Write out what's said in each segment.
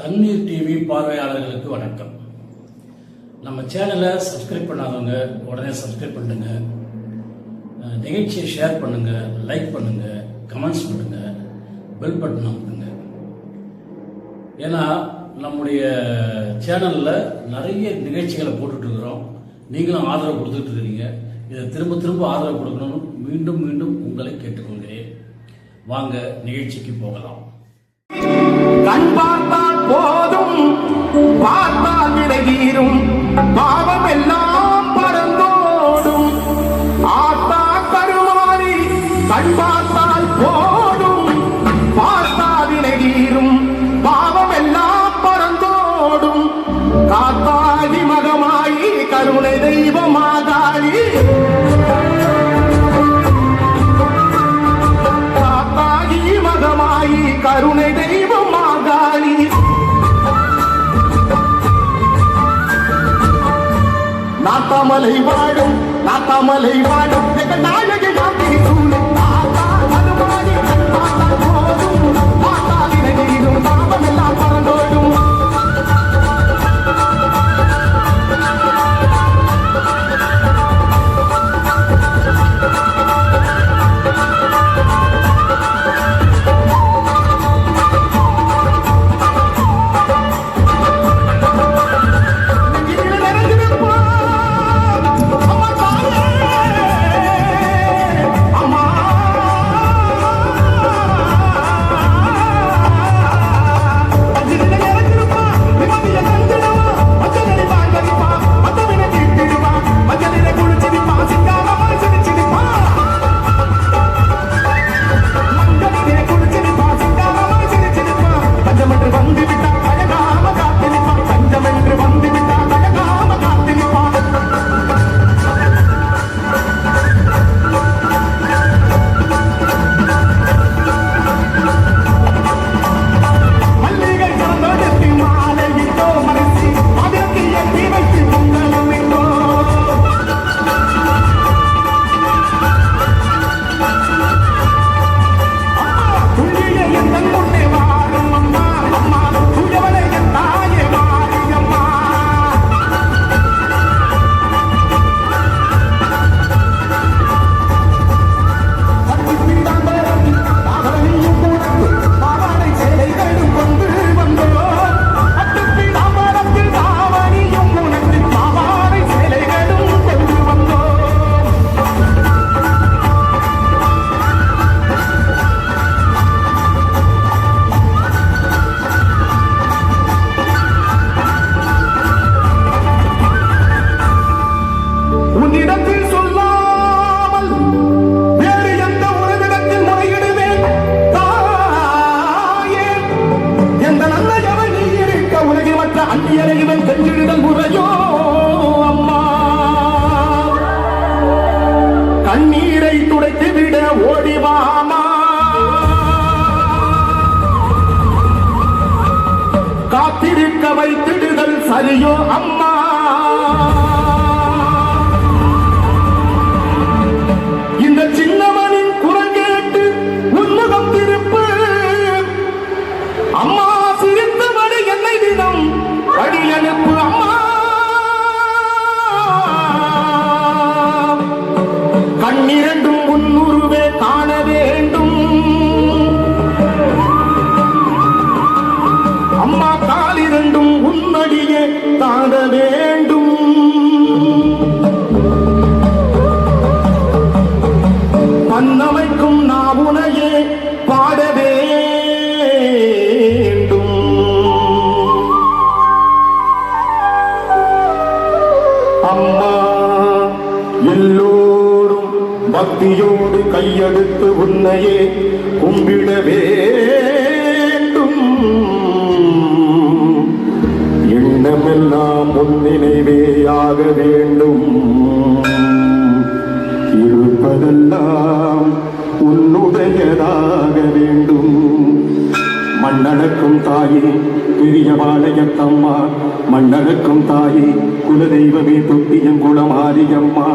தண்ணீர் டிவி பார்வையாளர்களுக்கு வணக்கம். நம்ம சேனலை சப்ஸ்கிரைப் பண்ணாதவங்க உடனே சப்ஸ்கிரைப் பண்ணுங்க. நிகழ்ச்சியை ஷேர் பண்ணுங்க லைக் பண்ணுங்க கமெண்ட்ஸ் பண்ணுங்க பெல் பட்டன் அமுக்குங்க. ஏன்னா நம்முடைய சேனல்ல நிறைய நிகழ்ச்சிகளை போட்டுட்டு இருக்கிறோம். நீங்களும் ஆதரவு கொடுத்துட்டு இருக்கீங்க இதை திரும்ப திரும்ப ஆதரவு கொடுக்கணும்னு மீண்டும் மீண்டும் உங்களை கேட்டுக்கொள்கிறேன் வாங்க நிகழ்ச்சிக்கு போகலாம். பார்த்தால் விலகீரும். பாவம் எல்லாம் பறந்தோடும். ஆத்தா கருமாறி கண் பார்த்தால் போடும். பார்த்தால் விலகீரும். பாவம் எல்லாம் பறந்தோடும். காத்தாடி மகமாயி கருணை தெய்வமாதாயி. நாத்தாமலை வாழும் நாத்தாமலை வாழும். எங்கள் காத்திருக்க வைத்திடுதல் சரியோ அம்மா? அம்மா எல்லோரும் பக்தியோடு கையெடுத்து உன்னையே கும்பிட வேண்டும். எண்ணமெல்லாம் உன் நினைவேயாக வேண்டும். இருப்பதெல்லாம் உன்னுடையதாகவே மண்ணளக்கும் தாயே பெரியபாளையத்தம்மா வாழையத்தம்மா தாயே குலதெய்வமே தொட்டியம் குளமாரியம்மா.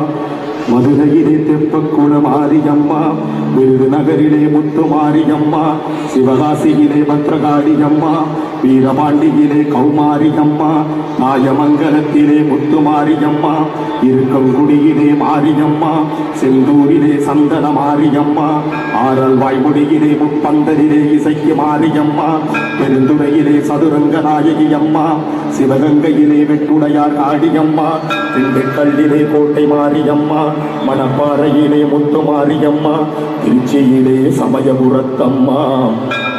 மதுரையிலே தெப்பக்குள மாரியம்மா விருதுநகரிலே முத்து மாரியம்மா சிவகாசியிலே பத்ரகாளியம்மா வீரபாண்டியிலே கௌமாரியம்மா நாயமங்கலத்திலே முத்து மாரியம்மா இருக்கங்குடியிலே மாரியம்மா செந்தூரிலே சந்தன மாரியம்மா ஆரல் வாய்மொழியிலே முப்பந்தரிலே இசைக்கு மாரியம்மா பெருந்துறையிலே சதுரங்க நாயகி அம்மா சிவகங்கையிலே வெட்டுடையார் காடியம்மா திண்டுக்கல்லிலே கோட்டை மாரியம்மா மணப்பாறையிலே முத்து மாரியம்மா திருச்சியிலே சமயபுரத்தம்மா.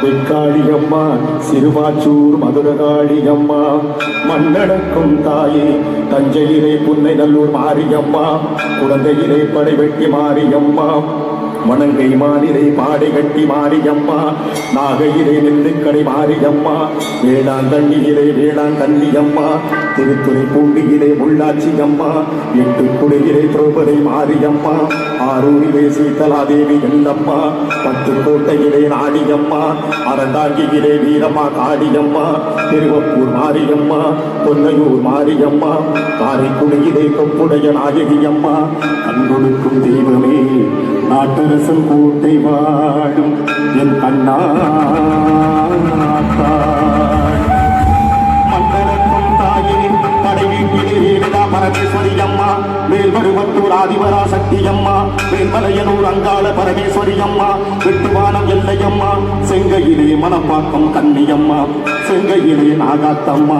வெக்காளியம்மா சிறுவாச்சூர் மதுரகாளியம்மா. மண்ணடக்கும் தாயே தஞ்சையிலே புன்னை நல்லூர் மாரியம்மா. குழந்தையிலே படைவெட்டி மாரியம்மா. மணங்கை மாநிலை பாடை கட்டி மாரியம்மா. நாகையிலே நெல்லுக்கடை மாரியம்மா. வேளாண் தண்ணியிலே வேளாண் தண்ணியம்மா திருத்துறை பூண்டியிலே உள்ளாட்சி அம்மா எட்டு குடியிலே திரௌபதி மாரியம்மா ஆரூரிலே சீதலாதேவி எல்லம்மா பத்து கோட்டையிலே நாடியம்மா அறந்தாங்கியிலே வீரம்மா காடியம்மா திருவப்பூர் மாரியம்மா பொன்னையூர் மாரியம்மா காரைக்குடியிலே கொப்புடைய நாயகியம்மா கண்கொடுக்கும் தெய்வமே நாட்டரசன் கோட்டை வாடும் என் கண்ணா. பரமேஸ்வரி அம்மா மேல்மருவத்தூர் ஆதிபரா சக்தி அம்மா மேல்மலையனூர் அங்காள பரமேஸ்வரி அம்மா வெட்டுவானம் எல்லையம்மா. செங்கையிலே மணப்பாக்கம் கன்னியம்மா செங்கையிலே நாகாத்தம்மா.